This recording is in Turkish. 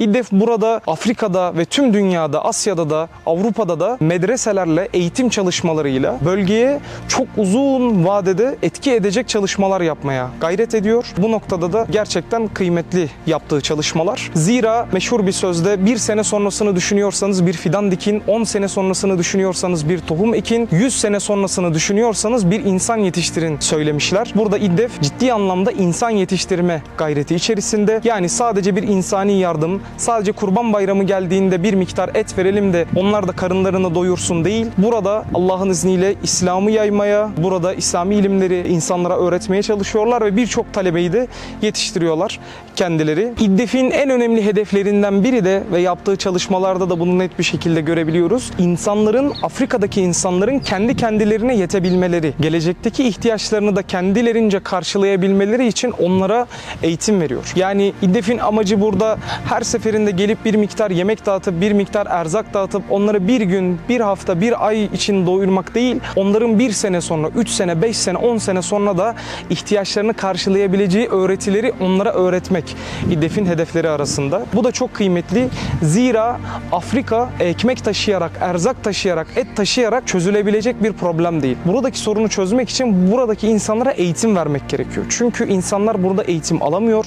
İDDEF burada Afrika'da ve tüm dünyada, Asya'da da, Avrupa'da da medreselerle, eğitim çalışmalarıyla bölgeye çok uzun vadede etki edecek çalışmalar yapmaya gayret ediyor. Bu noktada da gerçekten kıymetli yaptığı çalışmalar. Zira meşhur bir sözde bir sene sonrasını düşünüyorsanız bir fidan dikin, 10 sene sonrasını düşünüyorsanız bir tohum ekin, 100 sene sonrasını düşünüyorsanız bir insan yetiştirin söylemişler. Burada İDDEF ciddi anlamda insan yetiştirme gayreti içerisinde. Yani sadece bir insani yardım, sadece kurban bayramı geldiğinde bir miktar et verelim de onlar da karınlarını doyursun değil. Burada Allah'ın izniyle İslam'ı yaymaya, burada İslami ilimleri insanlara öğretmeye çalışıyorlar ve birçok talebeyi de yetiştiriyorlar kendileri. İddef'in en önemli hedeflerinden biri de ve yaptığı çalışmalarda da bunu net bir şekilde görebiliyoruz. İnsanların, Afrika'daki insanların kendi kendilerine yetebilmeleri, gelecekteki ihtiyaçlarını da kendilerince karşılayabilmeleri için onlara eğitim veriyor. Yani İddef'in amacı burada her seferinde gelip bir miktar yemek dağıtıp, bir miktar erzak dağıtıp onları bir gün, bir hafta, bir ay için doyurmak değil, onların bir sene sonra, üç sene, beş sene, on sene sonra da ihtiyaçlarını karşılayabileceği öğretileri onlara öğretmek İDDEF'in hedefleri arasında. Bu da çok kıymetli. Zira Afrika ekmek taşıyarak, erzak taşıyarak, et taşıyarak çözülebilecek bir problem değil. Buradaki sorunu çözmek için buradaki insanlara eğitim vermek gerekiyor. Çünkü insanlar burada eğitim alamıyor.